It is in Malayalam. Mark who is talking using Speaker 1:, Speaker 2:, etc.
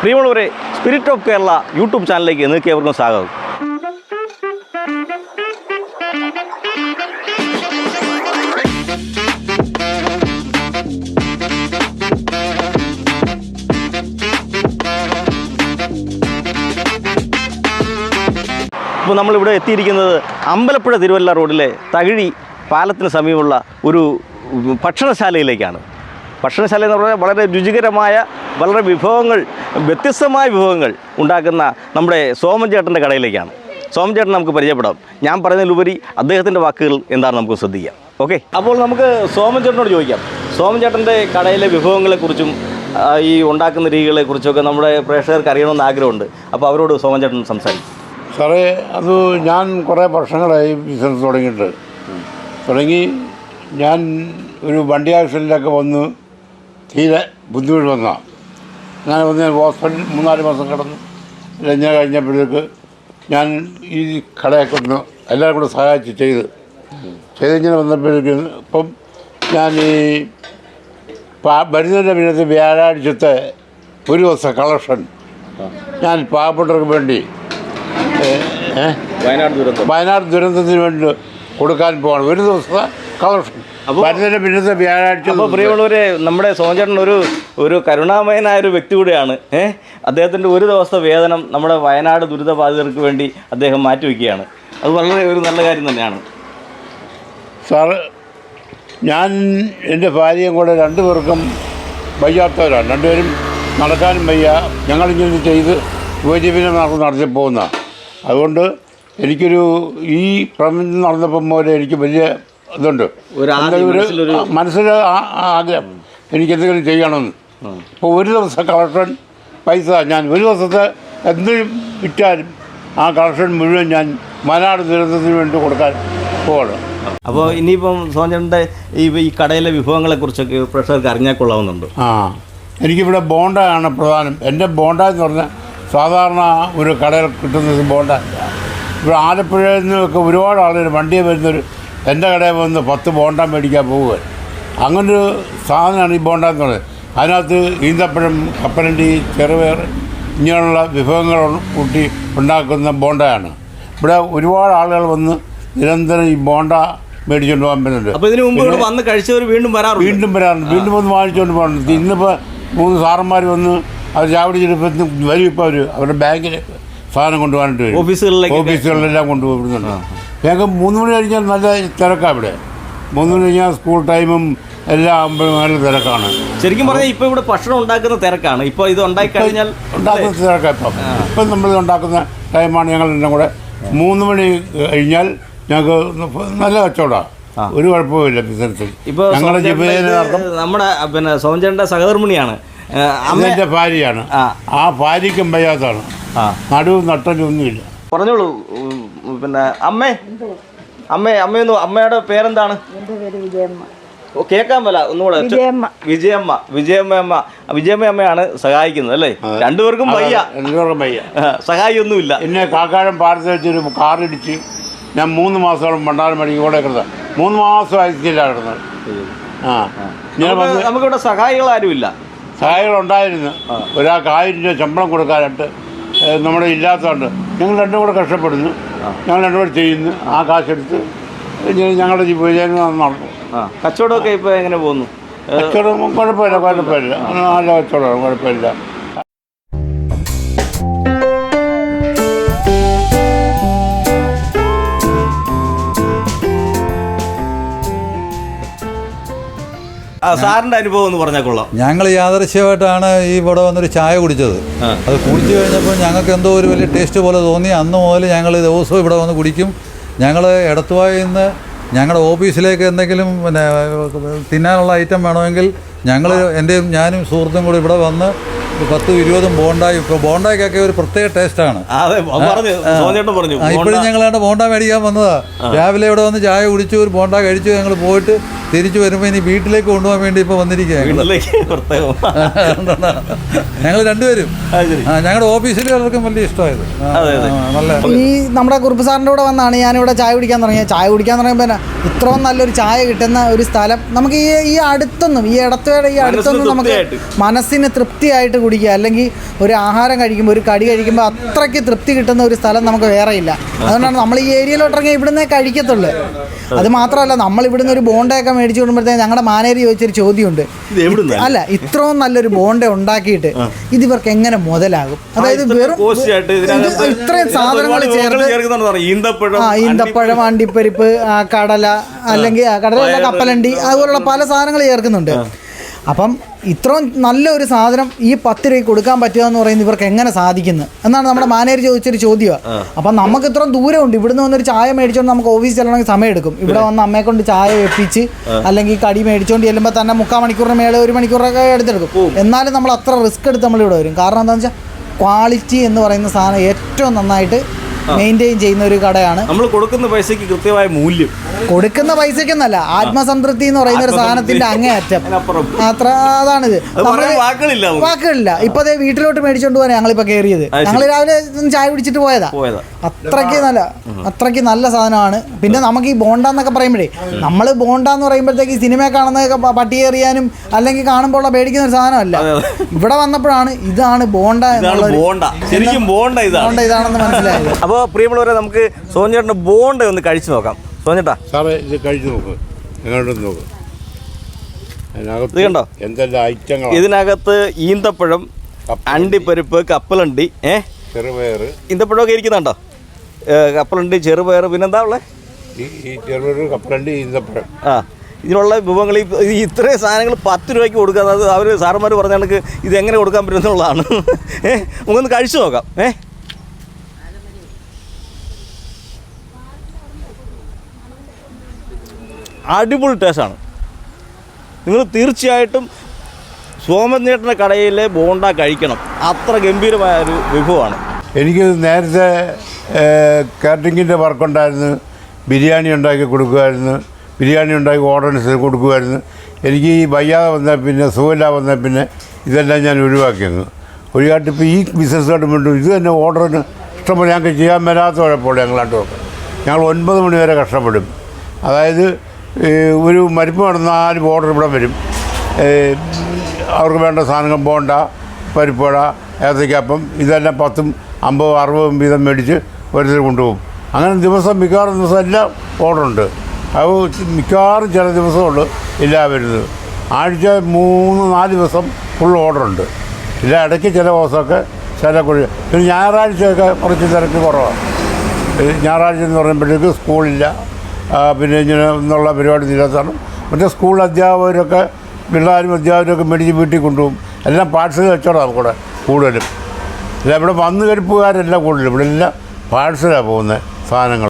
Speaker 1: പ്രിയമുള്ളവരെ സ്പിരിറ്റ് ഓഫ് കേരള യൂട്യൂബ് ചാനലിലേക്ക് നിങ്ങൾക്ക് ഏവർക്കും സ്വാഗതം. ഇപ്പോൾ നമ്മളിവിടെ എത്തിയിരിക്കുന്നത് അമ്പലപ്പുഴ തിരുവല്ല റോഡിലെ തകിഴി പാലത്തിന് സമീപമുള്ള ഒരു ഭക്ഷണശാലയിലേക്കാണ്. ഭക്ഷണശാല എന്ന് പറഞ്ഞാൽ വളരെ രുചികരമായ വളരെ വിഭവങ്ങൾ വ്യത്യസ്തമായ വിഭവങ്ങൾ ഉണ്ടാക്കുന്ന നമ്മുടെ സോമൻ ചേട്ടന്റെ കടയിലേക്കാണ്. സോമൻ ചേട്ടൻ നമുക്ക് പരിചയപ്പെടാം. ഞാൻ പറയുന്നതിലുപരി അദ്ദേഹത്തിന്റെ വാക്കുകൾ എന്താണ് നമുക്ക് ശ്രദ്ധിക്കാം. ഓക്കെ? അപ്പോൾ നമുക്ക് സോമൻ ചേട്ടനോട് ചോദിക്കാം. സോമൻ ചേട്ടന്റെ കടയിലെ വിഭവങ്ങളെക്കുറിച്ചും ഈ ഉണ്ടാക്കുന്ന രീതികളെക്കുറിച്ചൊക്കെ നമ്മുടെ പ്രേക്ഷകർക്ക് അറിയണമെന്ന് ആഗ്രഹമുണ്ട്. അപ്പോൾ അവരോട് സോമൻ ചേട്ടൻ സംസാരിക്കും.
Speaker 2: സാറേ അത് ഞാൻ കുറേ വർഷങ്ങളായി ബിസിനസ് തുടങ്ങിയിട്ട് തുടങ്ങി ഞാൻ ഒരു വണ്ടി ആക്സിഡന്റൊക്കെ വന്ന് തീരെ ബുദ്ധിമുട്ട് വന്നതാണ് ഞാൻ വന്ന് ഹോസ്പിറ്റലിൽ മൂന്നാൽ മാസം കിടന്നു. കഴിഞ്ഞ കഴിഞ്ഞപ്പോഴേക്ക് ഞാൻ ഈ കടയൊക്കെ ഒന്ന് എല്ലാവരും കൂടെ സഹായിച്ച് ചെയ്ത്. ചെയ്ത് ഇങ്ങനെ വന്നപ്പോഴേക്കും ഇപ്പം ഞാൻ ഈ വരുന്നതിന്റെ പിന്നത്തെ വ്യാഴാഴ്ചത്തെ ഒരു ദിവസം കളക്ഷൻ ഞാൻ പാവപ്പെട്ടവർക്ക് വേണ്ടി
Speaker 1: വയനാട് ദുരന്തം.
Speaker 2: വയനാട് ദുരന്തത്തിന് വേണ്ടി കൊടുക്കാൻ പോകണം ഒരു ദിവസത്തെ കളക്ഷൻ. പിന്നത്തെ വ്യാഴാഴ്ച
Speaker 1: അപ്പോൾ പ്രിയമുള്ളവരെ നമ്മുടെ സോമചേട്ടൻ ഒരു ഒരു കരുണാമയനായ ഒരു വ്യക്തി കൂടെയാണ്. ഏഹ് അദ്ദേഹത്തിന്റെ ഒരു ദിവസത്തെ വേതനം നമ്മുടെ വയനാട് ദുരിതബാധിതർക്ക് വേണ്ടി അദ്ദേഹം മാറ്റിവെക്കുകയാണ്. അത് വളരെ ഒരു നല്ല കാര്യം തന്നെയാണ്.
Speaker 2: സാറ് ഞാൻ എന്റെ ഭാര്യയും കൂടെ രണ്ടുപേർക്കും വയ്യാത്തവരാണ്. രണ്ടുപേരും നടക്കാനും വയ്യ. ഞങ്ങളിങ്ങനെ ചെയ്ത് ഉപജീവനം നമുക്ക് നടത്തി പോകുന്ന അതുകൊണ്ട് എനിക്കൊരു ഈ പ്രപഞ്ചം നടന്നപ്പം പോലെ എനിക്ക് വലിയ ഇതുണ്ട്
Speaker 1: ഒരു
Speaker 2: ആ ആഗ്രഹം എനിക്ക് എന്തെങ്കിലും ചെയ്യണമെന്ന്. അപ്പോൾ ഒരു ദിവസം കളക്ഷൻ പൈസ ഞാൻ ഒരു ദിവസത്തെ എന്ത് വിറ്റാലും ആ കളക്ഷൻ മുഴുവൻ ഞാൻ വയനാട് ദുരന്തത്തിന് വേണ്ടി കൊടുക്കാൻ പോവാണ്.
Speaker 1: അപ്പോൾ ഇനിയിപ്പം സോഞ്ചന്റെ ഈ ഈ കടയിലെ വിഭവങ്ങളെക്കുറിച്ചൊക്കെ പ്രഷർക്ക് അറിഞ്ഞാൽ കൊള്ളാവുന്നുണ്ട്.
Speaker 2: ആ എനിക്കിവിടെ ആണ് പ്രധാനം. എന്റെ ബോണ്ട എന്ന് പറഞ്ഞാൽ സാധാരണ ഒരു കടയിൽ കിട്ടുന്നത് ബോണ്ട. ഇവിടെ ആലപ്പുഴയിൽ നിന്നൊക്കെ ഒരുപാട് ആളുകൾ വണ്ടിയിൽ വരുന്നൊരു എന്റെ കടയിൽ വന്ന് പത്ത് ബോണ്ട മേടിക്കാൻ പോവുക അങ്ങനൊരു സാധനമാണ് ഈ ബോണ്ട എന്ന് പറയുന്നത്. അതിനകത്ത് ഈന്തപ്പഴം കപ്പലണ്ടി ചെറുപയർ ഇങ്ങനെയുള്ള വിഭവങ്ങൾ കൂട്ടി ഉണ്ടാക്കുന്ന ബോണ്ടയാണ്. ഇവിടെ ഒരുപാട് ആളുകൾ വന്ന് നിരന്തരം ഈ ബോണ്ട മേടിച്ചുകൊണ്ട് പോകാൻ പറ്റുന്നുണ്ട്.
Speaker 1: അപ്പോൾ ഇതിന് മുമ്പ് ഇവിടെ വന്ന് കഴിച്ചവർ വീണ്ടും വരാറുണ്ട്.
Speaker 2: വീണ്ടും വരാറുണ്ട്. വീണ്ടും വന്ന് വാങ്ങിച്ചുകൊണ്ട് പോകാറുണ്ട്. ഇന്നിപ്പോൾ മൂന്ന് സാറന്മാർ വന്ന് അവർ ചാവടി ചെരുപ്പത്തിന് വരും ഇപ്പോൾ അവർ അവരുടെ ബാങ്കിൽ സാധനം കൊണ്ടുപോകാനായിട്ട് വരും.
Speaker 1: ഓഫീസുകളിലേക്ക്
Speaker 2: ഓഫീസുകളിലെല്ലാം കൊണ്ടുപോകുന്നുണ്ട് ഞങ്ങൾക്ക് മൂന്ന് മണി കഴിഞ്ഞാൽ നല്ല തിരക്കാണ് ഇവിടെ. മൂന്ന് മണി കഴിഞ്ഞാൽ സ്കൂൾ ടൈമും എല്ലാം ആകുമ്പോഴും നല്ല തിരക്കാണ്.
Speaker 1: ശരിക്കും പറഞ്ഞാൽ ഇപ്പോൾ ഇവിടെ ഭക്ഷണം ഉണ്ടാക്കുന്ന തിരക്കാണ്. ഇപ്പോൾ ഇത് ഉണ്ടാക്കി കഴിഞ്ഞാൽ
Speaker 2: ഉണ്ടാക്കുന്ന തിരക്കാണ് ഇപ്പം. ഇപ്പം നമ്മൾ ഉണ്ടാക്കുന്ന ടൈമാണ് ഞങ്ങൾ എല്ലാം കൂടെ. മൂന്ന് മണി കഴിഞ്ഞാൽ ഞങ്ങൾക്ക് നല്ല കച്ചവടമാണ് ഒരു കുഴപ്പമില്ല ബിസിനസ്സിൽ.
Speaker 1: ഇപ്പോൾ
Speaker 2: ഞങ്ങളുടെ ജീവിതത്തിനർത്ഥം
Speaker 1: നമ്മുടെ പിന്നെ സോമചേട്ടന്റെ സഹധർമ്മിണിയാണ്.
Speaker 2: അമ്മന്റെ ഭാര്യയാണ്.
Speaker 1: ആ.
Speaker 2: ഭാര്യക്കും ഭാര്യയ്ക്കും വയ്യാത്തതാണ്. നടുവും നട്ടലും ഒന്നുമില്ല.
Speaker 1: പറഞ്ഞോളൂ പിന്നെ അമ്മേ അമ്മേ അമ്മയൊന്നു അമ്മയുടെ പേരെന്താണ്?
Speaker 3: എന്റെ പേര് വിജയമ്മ.
Speaker 1: ഓ, കേൾക്കാൻ പല ഒന്നുകൂടെ
Speaker 3: വിജയമ്മ.
Speaker 1: വിജയമ്മ വിജയമ്മ അമ്മ. വിജയമ്മ അമ്മയാണ് സഹായിക്കുന്നത് അല്ലേ? രണ്ടുപേർക്കും വയ്യ.
Speaker 2: രണ്ടുപേർക്കും വയ്യ.
Speaker 1: സഹായിയൊന്നുമില്ല.
Speaker 2: എന്നെ കാക്കാഴം പാടത്ത് വെച്ചൊരു കാറിടിച്ച് ഞാൻ മൂന്ന് മാസത്തോളം മണ്ടാരം മടിക്ക് കൂടെ കിടന്നത്. മൂന്ന് മാസം ഐസിയില്ല കിടന്നത്. ആ. ഞാൻ
Speaker 1: നമുക്ക്
Speaker 2: വന്ന്
Speaker 1: നമുക്കിവിടെ സഹായികൾ ആരുമില്ല
Speaker 2: സഹായികളുണ്ടായിരുന്നു ഒരാൾക്ക് ആയിരം രൂപ ശമ്പളം കൊടുക്കാനായിട്ട് നമ്മുടെ ഇല്ലാത്തതുകൊണ്ട് ഞങ്ങൾ രണ്ടും കൂടെ കഷ്ടപ്പെടുന്നു. ഞങ്ങൾ രണ്ടും ചെയ്യുന്ന. ആ കാശെടുത്ത് ഞങ്ങളുടെ ജീവിതം നടന്നു.
Speaker 1: കച്ചവടമൊക്കെ ഇപ്പോൾ എങ്ങനെ പോകുന്നു?
Speaker 2: കച്ചവടം കുഴപ്പമില്ല കുഴപ്പമില്ല. നല്ല കച്ചവടമാണ് കുഴപ്പമില്ല.
Speaker 1: സാറിന്റെ അനുഭവം എന്ന് പറഞ്ഞാൽ കൊള്ളാം.
Speaker 4: ഞങ്ങൾ യാദൃശ്യമായിട്ടാണ് ഈ ഇവിടെ വന്നൊരു ചായ കുടിച്ചത്. അത് കുടിച്ചു കഴിഞ്ഞപ്പോൾ ഞങ്ങൾക്ക് എന്തോ ഒരു വലിയ ടേസ്റ്റ് പോലെ തോന്നി. അന്ന് മുതൽ ഞങ്ങൾ ദിവസവും ഇവിടെ വന്ന് കുടിക്കും. ഞങ്ങൾ എടത്തുവായി നിന്ന് ഞങ്ങളുടെ ഓഫീസിലേക്ക് എന്തെങ്കിലും പിന്നെ തിന്നാനുള്ള ഐറ്റം വേണമെങ്കിൽ ഞങ്ങൾ എന്റെയും ഞാനും സുഹൃത്തും കൂടി ഇവിടെ വന്ന് പത്തും ഇരുപതും ബോണ്ടായി. ഇപ്പോൾ ബോണ്ടായ്ക്കൊക്കെ ഒരു പ്രത്യേക ടേസ്റ്റാണ് ഇപ്പോഴും
Speaker 1: ഞങ്ങളാണ്
Speaker 4: ഞങ്ങൾ ബോണ്ട മേടിക്കാൻ വന്നതാ. രാവിലെ ഇവിടെ വന്ന് ചായ കുടിച്ചു ഒരു ബോണ്ട കഴിച്ചു ഞങ്ങൾ പോയിട്ട് തിരിച്ചു വരുമ്പോൾ ഇനി വീട്ടിലേക്ക് കൊണ്ടുപോകാൻ വേണ്ടി ഇപ്പോൾ വന്നിരിക്കുകയാണ്. ഞങ്ങൾ രണ്ടുപേരും. ഞങ്ങളുടെ ഓഫീസിലുള്ളവർക്കും വലിയ ഇഷ്ടമായത്. നല്ല
Speaker 3: ഈ നമ്മുടെ കുറുപ്പ് സാറിന്റെ കൂടെ വന്നാണ് ഞാനിവിടെ ചായ കുടിക്കാൻ തുടങ്ങിയത്. ചായ കുടിക്കാൻ തുടങ്ങിയപ്പോൾ ഇത്രയും നല്ലൊരു ചായ കിട്ടുന്ന ഒരു സ്ഥലം. നമുക്ക് ഈ ഈ അടുത്തൊന്നും ഈ ഇടത്തുവയുടെ ഈ അടുത്തൊന്നും നമുക്ക് മനസ്സിന് തൃപ്തിയായിട്ട് കുടിക്കുക. അല്ലെങ്കിൽ ഒരു ആഹാരം കഴിക്കുമ്പോൾ ഒരു കടി കഴിക്കുമ്പോൾ അത്രയ്ക്ക് തൃപ്തി കിട്ടുന്ന ഒരു സ്ഥലം നമുക്ക് വേറെ ഇല്ല. അതുകൊണ്ടാണ് നമ്മൾ ഈ ഏരിയയിലോട്ടിറങ്ങി ഇവിടുന്നേ കഴിക്കത്തുള്ളൂ. അത് മാത്രമല്ല നമ്മൾ ഇവിടുന്ന് ഒരു ബോണ്ടയൊക്കെ മേടിച്ചു കൊണ്ടുമ്പോഴത്തേക്ക് ഞങ്ങളുടെ മാനേജർ ചോദിച്ചൊരു ചോദ്യമുണ്ട്. അല്ല ഇത്രയും നല്ലൊരു ബോണ്ട ഉണ്ടാക്കിയിട്ട് ഇത് ഇവർക്ക് എങ്ങനെ മുതലാകും? അതായത് വെറും ഇത്രയും സാധനങ്ങൾ.
Speaker 1: ഈന്തപ്പഴം
Speaker 3: ആ ഈന്തപ്പഴം അണ്ടിപ്പരിപ്പ് കടല അല്ലെങ്കിൽ കടല കപ്പലണ്ടി അതുപോലുള്ള പല സാധനങ്ങൾ ചേർക്കുന്നുണ്ട്. അപ്പം ഇത്രയും നല്ലൊരു സാധനം ഈ പത്ത് രൂപയ്ക്ക് കൊടുക്കാൻ പറ്റുക എന്ന് പറയുന്നത് ഇവർക്ക് എങ്ങനെ സാധിക്കുന്നു? എന്നാണ് നമ്മുടെ മാനേജർ ചോദിച്ചൊരു ചോദ്യമാണ് അപ്പം നമുക്ക് ഇത്രയും ദൂരമുണ്ട്. ഇവിടുന്ന് വന്നൊരു ചായ മേടിച്ചോണ്ട് നമുക്ക് ഓഫീസിൽ ചെല്ലണമെങ്കിൽ സമയം എടുക്കും ഇവിടെ വന്ന് അമ്മയെ കൊണ്ട് ചായ വെപ്പിച്ച് അല്ലെങ്കിൽ കടി മേടിച്ചോണ്ട് ചെല്ലുമ്പോൾ തന്നെ മുക്കാൽ മണിക്കൂറിന് മേലെ ഒരു മണിക്കൂറൊക്കെ എടുത്തെടുക്കും. എന്നാലും നമ്മൾ അത്ര റിസ്ക് എടുത്ത് നമ്മളിവിടെ വരും. കാരണം എന്താണെന്ന് വെച്ചാൽ ക്വാളിറ്റി എന്ന് പറയുന്ന സാധനം ഏറ്റവും നന്നായിട്ട് മെയിന്റെയിൻ ചെയ്യുന്ന ഒരു കടയാണ്.
Speaker 1: നമ്മൾ കൊടുക്കുന്ന പൈസക്ക് കൃത്യമായ മൂല്യം.
Speaker 3: കൊടുക്കുന്ന പൈസക്കെന്നല്ല ആത്മസംതൃപ്തി എന്ന് പറയുന്ന ഒരു സാധനത്തിന്റെ അങ്ങേയറ്റം. അത്ര അതാണിത്.
Speaker 1: വാക്കുകളില്ല
Speaker 3: വാക്കുകളില്ല. ഇപ്പൊ അതേ വീട്ടിലോട്ട് മേടിച്ചോണ്ട് പോകാൻ ഞങ്ങളിപ്പോ കയറിയത്. ഞങ്ങൾ രാവിലെ ചായ കുടിച്ചിട്ട് പോയതാ. അത്രയ്ക്ക് നല്ല അത്രയ്ക്ക് നല്ല സാധനമാണ്. പിന്നെ നമുക്ക് ഈ ബോണ്ട എന്നൊക്കെ പറയുമ്പോഴേ നമ്മൾ ബോണ്ട എന്ന് പറയുമ്പോഴത്തേക്ക് ഈ സിനിമ കാണുന്നതൊക്കെ പ- പട്ടി എറിയാനും അല്ലെങ്കിൽ കാണുമ്പോൾ പേടിക്കുന്ന ഒരു സാധനമല്ല. ഇവിടെ വന്നപ്പോഴാണ് ഇതാണ് ബോണ്ട
Speaker 1: ഇതാണ്
Speaker 3: എന്നുള്ളൊരു
Speaker 1: ബോണ്ട. ശരിക്കും ബോണ്ട ഇതാണ്.
Speaker 3: ബോണ്ട ഇതാണെന്ന് മനസ്സിലായത്.
Speaker 1: അപ്പോൾ പ്രിയമുള്ളവരെ നമുക്ക് സോഞ്ചേട്ടന്റെ ബോണ്ട ഒന്ന് കഴിച്ചു നോക്കാം. സോഞ്ചേട്ടാ
Speaker 2: സാറേ ഇത് കഴിച്ചു നോക്ക്. എങ്ങോട്ടും നോക്ക്.
Speaker 1: ഇത് കണ്ടോ?
Speaker 2: എന്തെല്ലാം
Speaker 1: ഇതിനകത്ത് ഈന്തപ്പഴം അണ്ടിപ്പരിപ്പ് കപ്പലണ്ടി ഏ?
Speaker 2: ചെറുപയർ
Speaker 1: ഈന്തപ്പഴമൊക്കെ ഇരിക്കുന്നുണ്ടോ? കപ്പലണ്ടി ചെറുപയർ പിന്നെന്താ ഉള്ളത്
Speaker 2: ഈ ചെറുപയർ കപ്പലണ്ടി ഈന്തപ്പഴം.
Speaker 1: ആ ഇതിനുള്ള വിഭവങ്ങൾ ഈ ഇത്രയും സാധനങ്ങൾ പത്ത് രൂപയ്ക്ക് കൊടുക്കുക. അത് അവർ സാറന്മാർ പറഞ്ഞ കണക്ക് ഇത് എങ്ങനെ കൊടുക്കാൻ പറ്റുമെന്നുള്ളതാണ് ഏഹ് നമുക്കൊന്ന് കഴിച്ചു നോക്കാം. ഏ? അടിപൊളി ടേസ്റ്റാണ്. നിങ്ങൾ തീർച്ചയായിട്ടും സോമനേട്ടന്റെ കടയിലെ ബോണ്ട കഴിക്കണം. അത്ര ഗംഭീരമായ ഒരു വിഭവമാണ്.
Speaker 2: എനിക്ക് നേരത്തെ കാറ്ററിങ്ങിന്റെ വർക്കുണ്ടായിരുന്നു. ബിരിയാണി ഉണ്ടാക്കി കൊടുക്കുമായിരുന്നു. ബിരിയാണി ഉണ്ടാക്കി ഓർഡർ കൊടുക്കുമായിരുന്നു. എനിക്ക് ഈ വയ്യാതെ വന്നാൽ പിന്നെ സുഖമില്ല വന്നാൽ പിന്നെ ഇതെല്ലാം ഞാൻ ഒഴിവാക്കിയിരുന്നു. ഒഴിവാക്കി ഇപ്പോൾ ഈ ബിസിനസ്സായിട്ട് വേണ്ടി ഇത് തന്നെ ഓർഡറിന് ഇഷ്ടംപോലെ ഞങ്ങൾക്ക് ചെയ്യാൻ മേലാത്ത കുഴപ്പമുള്ളൂ ഞങ്ങളാട്ടുമൊക്കെ ഞങ്ങൾ ഒൻപത് മണി വരെ കഷ്ടപ്പെടും. അതായത് ഒരു മരിപ്പ് നാല് ബോർഡർ ഇവിടെ വരും. അവർക്ക് വേണ്ട സാധനങ്ങൾ ബോണ്ട പരിപ്പുവട ഏത്തയ്ക്കപ്പം ഇതെല്ലാം പത്തും അമ്പതും അറുപതും വീതം മേടിച്ച് ഓരോരുത്തർ കൊണ്ടുപോകും. അങ്ങനെ ദിവസം മിക്കവാറും ദിവസം എല്ലാം ഓർഡറുണ്ട് അത് മിക്കവാറും ചില ദിവസമുള്ളൂ ഇല്ല വരുന്നത്. ആഴ്ച മൂന്ന് നാല് ദിവസം ഫുൾ ഓർഡറുണ്ട് ഇല്ല ഇടയ്ക്ക് ചില ദിവസമൊക്കെ ചില കുഴി പിന്നെ ഞായറാഴ്ചയൊക്കെ കുറച്ച് തിരക്ക് കുറവാണ്. ഞായറാഴ്ച എന്ന് പറയുമ്പോഴേക്ക് സ്കൂളില്ല പിന്നെ ഇങ്ങനെ എന്നുള്ള പരിപാടി നിരത്താണ് മറ്റേ സ്കൂൾ അധ്യാപകരൊക്കെ പിള്ളേരും അധ്യാപകരൊക്കെ മേടിച്ച് വീട്ടിൽ കൊണ്ടുപോകും. എല്ലാം പാഴ്സൽ വെച്ചോളാം നമുക്കിവിടെ കൂടുതലും. അല്ല ഇവിടെ വന്നു കരുപ്പുകാരല്ല കൂടുതലും. ഇവിടെ എല്ലാം പാഴ്സലാണ് പോകുന്നത് സാധനങ്ങൾ.